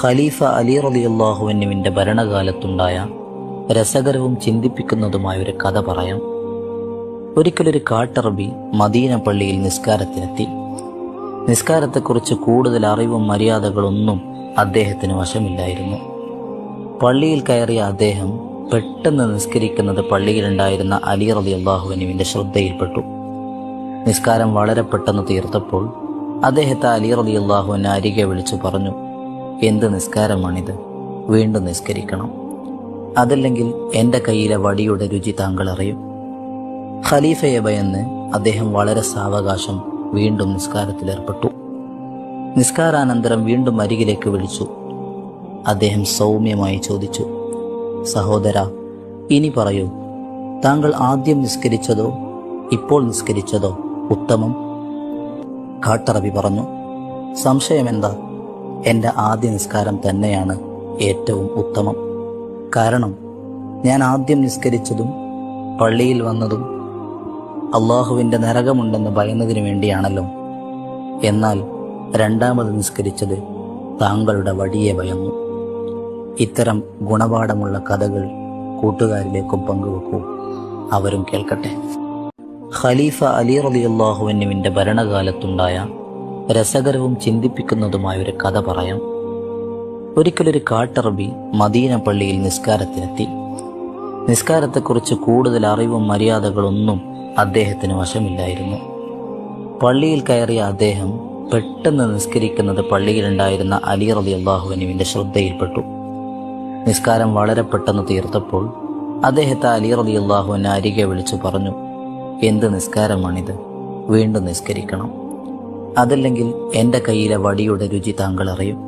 ഖലീഫ അലി റളിയല്ലാഹുവിനുവിന്റെ ഭരണകാലത്തുണ്ടായ രസകരവും ചിന്തിപ്പിക്കുന്നതുമായ ഒരു കഥ പറയാം. ഒരിക്കലൊരു കാട്ടറബി മദീന പള്ളിയിൽ നിസ്കാരത്തിനെത്തി. നിസ്കാരത്തെക്കുറിച്ച് കൂടുതൽ അറിവും മര്യാദകളൊന്നും അദ്ദേഹത്തിന് വശമില്ലായിരുന്നു. പള്ളിയിൽ കയറിയ അദ്ദേഹം പെട്ടെന്ന് നിസ്കരിക്കുന്നത് പള്ളിയിലുണ്ടായിരുന്ന അലി റലി അള്ളാഹുവിനുവിന്റെ ശ്രദ്ധയിൽപ്പെട്ടു. നിസ്കാരം വളരെ പെട്ടെന്ന് തീർത്തപ്പോൾ അദ്ദേഹത്തെ അലി റലി അള്ളാഹുവിനെ അരികെ വിളിച്ചു പറഞ്ഞു എന്ത് നിസ്കാരമാണിത്? വീണ്ടും നിസ്കരിക്കണം. അതല്ലെങ്കിൽ എന്റെ കയ്യിലെ വടിയുടെ രുചി താങ്കൾ അറിയും. ഖലീഫയെ ഭയന്ന് അദ്ദേഹം വളരെ സാവകാശം വീണ്ടും നിസ്കാരത്തിലേർപ്പെട്ടു നിസ്കാരാനന്തരം വീണ്ടും അരികിലേക്ക് വിളിച്ചു. അദ്ദേഹം സൗമ്യമായി ചോദിച്ചു സഹോദര ഇനി പറയൂ താങ്കൾ ആദ്യം നിസ്കരിച്ചതോ ഇപ്പോൾ നിസ്കരിച്ചതോ ഉത്തമം? കാട്ടറബി പറഞ്ഞു സംശയമെന്താ? എന്റെ ആദ്യ നിസ്കാരം തന്നെയാണ് ഏറ്റവും ഉത്തമം. കാരണം ഞാൻ ആദ്യം നിസ്കരിച്ചതും പള്ളിയിൽ വന്നതും അള്ളാഹുവിന്റെ നരകമുണ്ടെന്ന് ഭയന്നതിനു വേണ്ടിയാണല്ലോ. എന്നാൽ രണ്ടാമത് നിസ്കരിച്ചത് താങ്കളുടെ വടിയെ ഭയന്നു. ഇത്തരം ഗുണപാഠമുള്ള കഥകൾ കൂട്ടുകാരിലേക്കും പങ്കുവെക്കൂ. അവരും കേൾക്കട്ടെ. ഖലീഫ അലി റളിയല്ലാഹുവിനുവിന്റെ ഭരണകാലത്തുണ്ടായ രസകരവും ചിന്തിപ്പിക്കുന്നതുമായ ഒരു കഥ പറയാം. ഒരിക്കലൊരു കാട്ടറബി മദീന പള്ളിയിൽ നിസ്കാരത്തിനെത്തി. നിസ്കാരത്തെക്കുറിച്ച് കൂടുതൽ അറിവും മര്യാദകളൊന്നും അദ്ദേഹത്തിന് വശമില്ലായിരുന്നു. പള്ളിയിൽ കയറിയ അദ്ദേഹം പെട്ടെന്ന് നിസ്കരിക്കുന്നത് പള്ളിയിലുണ്ടായിരുന്ന അലി റബി അള്ളാഹുവിനുവിന്റെ ശ്രദ്ധയിൽപ്പെട്ടു. നിസ്കാരം വളരെ പെട്ടെന്ന് തീർത്തപ്പോൾ അദ്ദേഹത്തെ അലി റബി അള്ളാഹുവിനെ അരികെ വിളിച്ചു പറഞ്ഞു എന്ത് നിസ്കാരമാണിത്? വീണ്ടും നിസ്കരിക്കണം. അതല്ലെങ്കിൽ എന്റെ കയ്യിലെ വടിയുടെ രുചി താങ്കൾ അറിയും.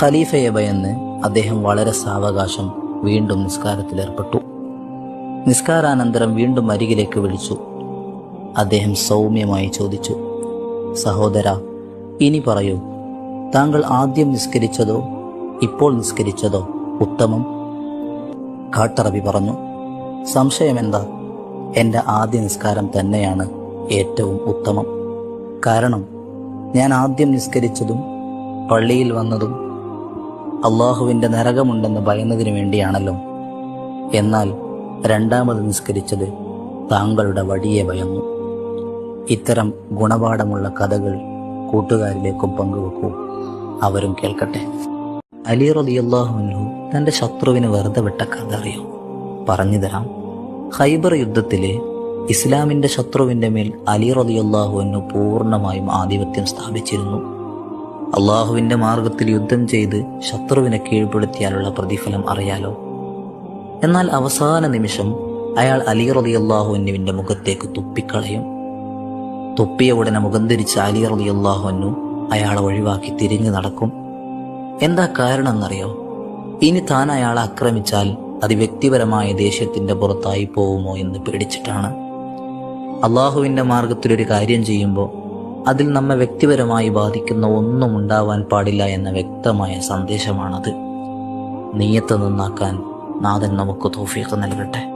ഖലീഫയെ ഭയന്ന് അദ്ദേഹം വളരെ സാവകാശം വീണ്ടും നിസ്കാരത്തിലേർപ്പെട്ടു നിസ്കാരാനന്തരം വീണ്ടും അരികിലേക്ക് വിളിച്ചു. അദ്ദേഹം സൗമ്യമായി ചോദിച്ചു സഹോദര ഇനി പറയൂ താങ്കൾ ആദ്യം നിസ്കരിച്ചതോ ഇപ്പോൾ നിസ്കരിച്ചതോ ഉത്തമം? കാട്ടറബി പറഞ്ഞു സംശയമെന്താ? എന്റെ ആദ്യ നിസ്കാരം തന്നെയാണ് ഏറ്റവും ഉത്തമം. കാരണം ഞാൻ ആദ്യം നിസ്കരിച്ചതും പള്ളിയിൽ വന്നതും അള്ളാഹുവിന്റെ നരകമുണ്ടെന്ന് പറയുന്നതിന് വേണ്ടിയാണല്ലോ. എന്നാൽ രണ്ടാമത് നിസ്കരിച്ചത് താങ്കളുടെ വടിയെ ഭയന്നു. ഇത്തരം ഗുണപാഠമുള്ള കഥകൾ കൂട്ടുകാരിലേക്കും പങ്കുവെക്കൂ. അവരും കേൾക്കട്ടെ. അലി റതിയല്ലാഹുവിനു തന്റെ ശത്രുവിന് വെറുതെ വിട്ട കഥ അറിയോ? പറഞ്ഞു തരാം ഖൈബർ യുദ്ധത്തിലെ ഇസ്ലാമിന്റെ ശത്രുവിന്റെ മേൽ അലി റളിയല്ലാഹുവിനു പൂർണമായും ആധിപത്യം സ്ഥാപിച്ചിരുന്നു. അള്ളാഹുവിന്റെ മാർഗത്തിൽ യുദ്ധം ചെയ്ത് ശത്രുവിനെ കീഴ്പ്പെടുത്തിയാലുള്ള പ്രതിഫലം അറിയാലോ? എന്നാൽ അവസാന നിമിഷം അയാൾ അലി റതിയല്ലാഹുവിന്റെ മുഖത്തേക്ക് തുപ്പിക്കളയും. തുപ്പിയ ഉടനെ മുഖം ധരിച്ച അലി റതിയല്ലാഹുവിനു അയാളെ ഒഴിവാക്കി തിരിഞ്ഞു നടക്കും. എന്താ കാരണം എന്നറിയോ ഇനി താൻ അയാളെ ആക്രമിച്ചാൽ അത് വ്യക്തിപരമായ ദേഷ്യത്തിന്റെ പുറത്തായി പോവുമോ എന്ന് പേടിച്ചിട്ടാണ്. അള്ളാഹുവിന്റെ മാർഗത്തിലൊരു കാര്യം ചെയ്യുമ്പോൾ അതിൽ നമ്മെ വ്യക്തിപരമായി ബാധിക്കുന്ന ഒന്നും ഉണ്ടാവാൻ പാടില്ല എന്ന വ്യക്തമായ സന്ദേശമാണത്. നീയത്ത് നന്നാക്കാൻ നാഥൻ നമുക്ക് തോഫീക്ക് നൽകട്ടെ.